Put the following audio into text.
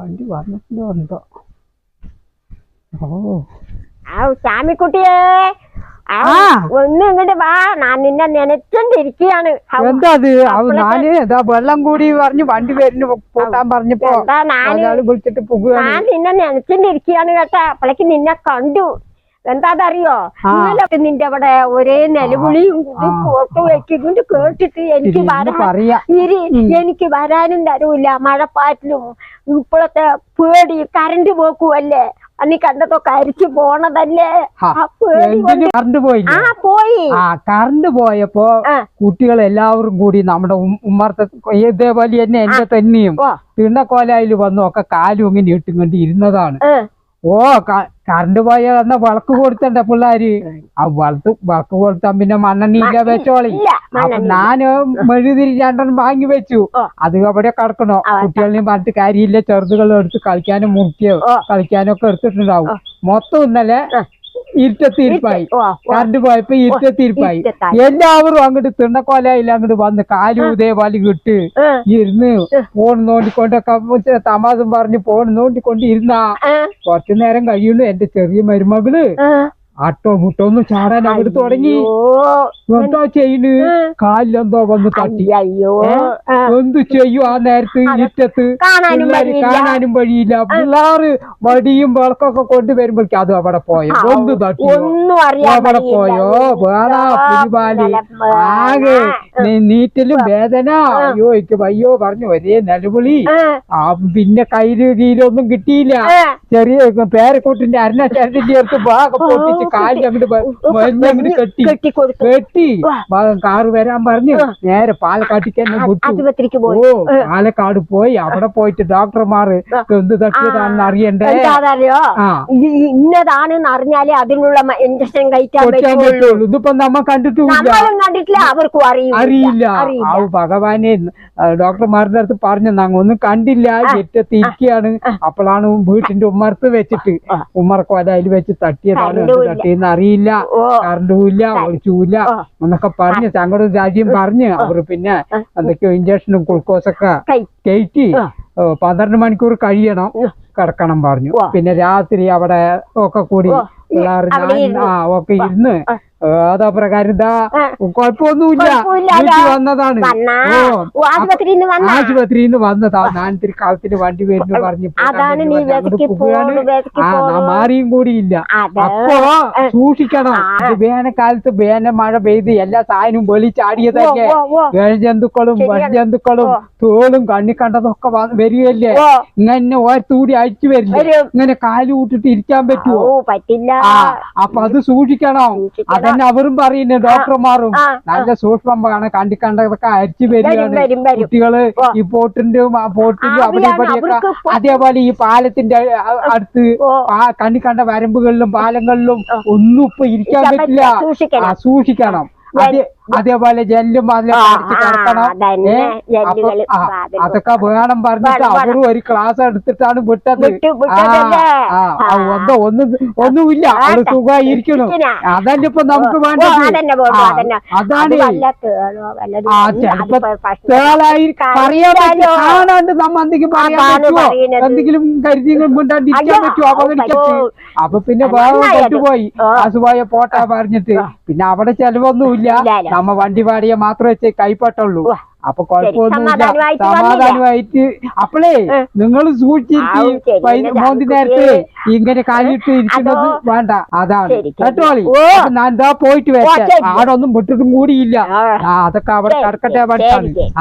വണ്ടി വന്നിട്ടുണ്ടോ എന്തോ ഓ. ആ സ്വാമിക്കുട്ടിയെ. ആ. ഒന്ന് ഇങ്ങോട്ട് വാ. ഞാൻ നിന്നെ നനച്ചോണ്ടിരിക്കുകയാണ് എന്താ അത് എന്താ ഞാൻ ഇതാ വെള്ളം കൂടി പറഞ്ഞു വണ്ടി വരുന്നു പോട്ടാൻ പറഞ്ഞപ്പോ വിളിച്ചിട്ട് പോകുക ഞാൻ നിന്നെ നനച്ചോണ്ടിരിക്കുകയാണ് കേട്ടാ. അപ്പോഴേക്ക് നിന്നെ കണ്ടു. എന്താതറിയോ ആ. ഇന്നലെ നിന്റെ അവിടെ ഒരേ നിലവിളിയും കൂടി ഫോട്ടോ വെക്കുന്നത് കേട്ടിട്ട് എനിക്ക് വരാൻ ഇരി എനിക്ക് വരാനും തരൂല്ല. മഴപ്പാറ്റിലും ഇപ്പോഴത്തെ പേടി കറണ്ട് പോക്കുമല്ലേ അന്ന് കണ്ടതൊക്കെ അരിച്ചു പോണതല്ലേ? ആ പോയി. ആ കറണ്ട് പോയപ്പോ കുട്ടികൾ എല്ലാവരും കൂടി നമ്മുടെ ഉമ്മർത്ത ഇതേപോലെ തന്നെ എന്റെ തന്നെയും തിണ്ണക്കോലായിൽ വന്നു ഒക്കെ കാലും ഇങ്ങനെ ഇട്ടുകൊണ്ട് ഇരുന്നതാണ്. ഓ കറണ്ട് പോയ അന്ന വിളക്ക് കൊടുത്തണ്ട പിള്ളേര്? ആ വളത്ത് വിളക്ക് കൊടുത്താ പിന്നെ മണ്ണെണ്ണയില്ല വെച്ചോളി. അപ്പൊ ഞാൻ മെഴുതിരി രണ്ടെണ്ണം വാങ്ങി വെച്ചു. അത് അവിടെ കിടക്കണോ. കുട്ടികളെയും പറഞ്ഞിട്ട് കാര്യമില്ല ചെറുതുകൾ എടുത്ത് കളിക്കാനും മുറിക്കോ കളിക്കാനൊക്കെ കളിക്കാനും ഒക്കെ എടുത്തിട്ടുണ്ടാവും മൊത്തം ഇന്നലെ ഓ. കറണ്ട് പോയപ്പോ ഇരുട്ടത്തിരിപ്പായി. എല്ലാവരും അങ്ങോട്ട് തിണ്ണക്കോലായില്ല അങ്ങോട്ട് വന്ന് കാലും ഇതേപോലെ കിട്ട് ഇരുന്ന് ഫോൺ നോണ്ടിക്കൊണ്ടൊക്കെ തമാസം പറഞ്ഞ് ഫോൺ നോണ്ടിക്കൊണ്ട് ഇരുന്നാ കുറച്ചു നേരം കഴിയുള്ളൂ എന്റെ ചെറിയ മരുമകൾ. ഏ. മുട്ടോ ഒന്ന് ചാടാൻ അവിടെ തുടങ്ങി. എന്തോ ചെയ്യുന്നു കാലിലെന്തോ വന്ന് തട്ടി. അയ്യോ എന്ത് ചെയ്യും ആ നേരത്ത് ഇറ്റത്ത് കാണാനും പിള്ളേര് വഴിയില്ല. കാണാനും വഴിയില്ല. പിള്ളേര് വടിയും വിളക്കൊക്കെ കൊണ്ട് വരുമ്പോഴേക്കും അത് അവിടെ പോയോ? ഒന്ന് തട്ടി അവിടെ. പോയോ? വേണാ പുലിപാൽ ആകെ നീറ്റലും വേദന. അയ്യോ എനിക്ക് വയ്യോ പറഞ്ഞു. ഒരേ നിലവിളി. പിന്നെ കയ്യിൽ കീലൊന്നും കിട്ടിയില്ല. ചെറിയ പേരക്കൂട്ടിന്റെ അരണ അടുത്ത് ഭാഗം പൊട്ടിച്ച് കാലിൽ അങ്ങോട്ട് അങ്ങോട്ട് കെട്ടി. കെട്ടി കാറ് വരാൻ പറഞ്ഞു. നേരെ പാലക്കാട്ടിക്ക് തന്നെ ഓ പാലക്കാട് പോയി. അവിടെ പോയിട്ട് ഡോക്ടർമാര് എന്ത് തട്ടിയതാണെന്ന് അറിയണ്ടേ? ആ. ഇന്നതാണെന്ന് അറിഞ്ഞാലേ അതിനുള്ള ഇഞ്ചക്ഷൻ കഴിക്കാൻ പറ്റുള്ളൂ. ഇതിപ്പോ നമ്മ കണ്ടിട്ടുമില്ല നമ്മളും കണ്ടിട്ടില്ല. അവർക്കും അറിയില്ല. ആ ഭഗവാനെ ഡോക്ടർമാരുടെ അടുത്ത് പറഞ്ഞു ഞങ്ങ ഒന്നും കണ്ടില്ല. എറ്റത്തിരിക്കുകയാണ് അപ്പോഴാണ് വീട്ടിന്റെ ഉമ്മർത്ത് വെച്ചിട്ട്. ഉമ്മർക്ക് അതിൽ വെച്ച് തട്ടിയതാണ് തട്ടിയെന്ന് അറിയില്ല കറണ്ട് പോയില്ല ഒളിച്ചുമില്ല ഓ. എന്നൊക്കെ പറഞ്ഞ് ഞങ്ങളുടെ രാജ്യം പറഞ്ഞ് അവർ പിന്നെ എന്തൊക്കെയോ ഇഞ്ചക്ഷനും ഗ്ലൂക്കോസൊക്കെ കയറ്റി പന്ത്രണ്ട് മണിക്കൂർ കഴിയണം കിടക്കണം പറഞ്ഞു. പിന്നെ രാത്രി അവിടെ ഒക്കെ കൂടി പിള്ളേർ. ആ ഒക്കെ ഇരുന്ന്. അതാ പ്രകാരം ഇതാ. കൊഴപ്പൊന്നുമില്ല വീട്ടിൽ വന്നതാണ്. ആശുപത്രിയിൽ നിന്ന് വന്നതാ ഞാൻ ഇത്തിരി കാലത്തിന് വണ്ടി വരുന്നു പറഞ്ഞു ആ മാറിയും കൂടിയില്ല. അതെ. അപ്പോ സൂക്ഷിക്കണം. വേനൽക്കാലത്ത് വേനൽ മഴ പെയ്ത് എല്ലാ സാധനവും വെളിച്ചാടിയതൊക്കെ. ജന്തുക്കളും. ജന്തുക്കളും തോളും കണ്ണി കണ്ടതൊക്കെ വരികയല്ലേ? ഇങ്ങനെ ഓരത്തൂടി അഴിച്ചു വരില്ലേ? ഇങ്ങനെ കാൽ കൂട്ടിട്ട് ഇരിക്കാൻ പറ്റുമോ പറ്റില്ല. അപ്പൊ അത് സൂക്ഷിക്കണം. സൂക്ഷിക്കണം. അതന്നെ അവരും പറയുന്നു ഡോക്ടർമാരും നല്ല സൂക്ഷ്മമാണ് കണ്ടി കണ്ടതൊക്കെ അരിച്ചു വരും വരികയാണ് വരും വരും. കുട്ടികൾ. ഈ പോട്ടിന്റെ പോട്ടിന്റെ അവിടെ ഇവിടെയൊക്കെ അതേപോലെ ഈ പാലത്തിന്റെ അടുത്ത് കണ്ടി കണ്ട വരമ്പുകളിലും പാലങ്ങളിലും ഒന്നും ഇപ്പൊ ഇരിക്കാൻ പറ്റില്ല. സൂക്ഷിക്കണം. അതേ അതേപോലെ ജെല്ലും. അതൊക്കെ വേണം പറഞ്ഞിട്ട് അവരും ഒരു ക്ലാസ് എടുത്തിട്ടാണ് വിട്ടത്. വിട്ടു, ആ ഒന്നും ഒന്നും ഒന്നുമില്ല. അവൾ സുഖമായിരിക്കണം അതല്ല ഇപ്പൊ നമുക്ക് വേണ്ട വേണ്ടത്. അതാണ് പറയാണ്ട് നമ്മ എന്തെങ്കിലും പറയാൻ പറ്റുമോ? എന്തെങ്കിലും കരുതി പറ്റുമോ? അപകടിക്കത്ത് അപ്പൊ പിന്നെ വേറെ കൊണ്ടുപോയി അസുഖമായ പോട്ടാ പറഞ്ഞിട്ട്. പിന്നെ അവിടെ ചെലവൊന്നുമില്ല. നമ്മ വണ്ടി പാടിയ മാത്രമേ കൈപ്പറ്റുള്ളൂ. അപ്പൊ കുഴപ്പമൊന്നുമില്ല. സമാധാനമായിട്ട് അപ്പളേ നിങ്ങൾ സൂക്ഷിച്ചിട്ട്. മോന്തി നേരത്തെ ഇങ്ങനെ കാലിട്ട് ഇരിക്കുന്നത് വേണ്ട. അതാണ്. കേട്ടോളി? ഞാൻ എന്താ പോയിട്ട് വരട്ടെ. ആടൊന്നും വിട്ടിട്ടും കൂടിയില്ല. അതൊക്കെ അവിടെ കിടക്കട്ടെ പഠിച്ചാണ്.